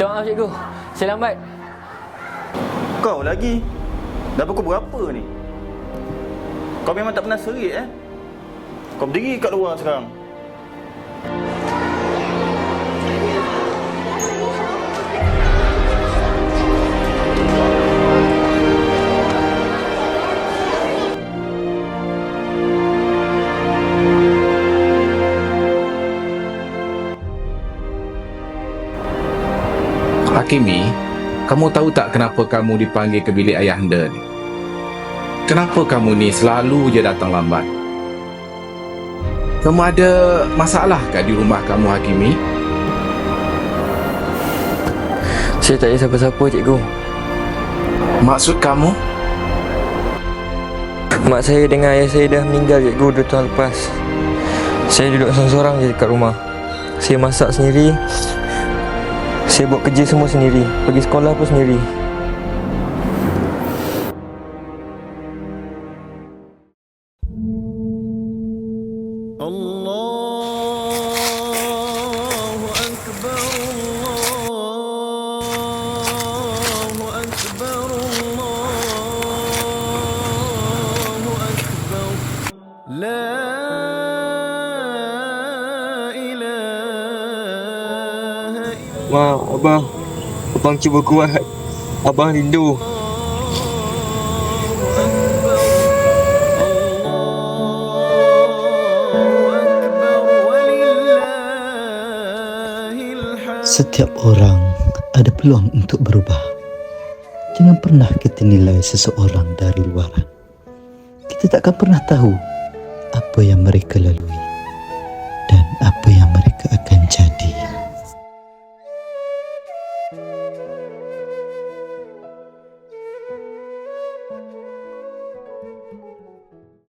maaf cikgu. Saya lambat. Kau lagi? Dah pukul berapa ni? Kau memang tak pernah serik eh? Kau berdiri kat luar sekarang. Hakimi, kamu tahu tak kenapa kamu dipanggil ke bilik ayahanda ni? Kenapa kamu ni selalu je datang lambat? Kamu ada masalah kat di rumah kamu, Hakimi? Saya tak ada siapa-siapa cikgu. Maksud kamu? Mak saya dengan ayah saya dah meninggal cikgu dua tahun lepas. Saya duduk seorang-seorang je kat rumah. Saya masak sendiri. Saya buat kerja semua sendiri. Pergi sekolah pun sendiri. Allah. Abang Abang Abang cuba kuat Abang rindu Setiap orang ada peluang untuk berubah. Jangan pernah kita nilai seseorang dari luaran. Kita takkan pernah tahu apa yang mereka lalui.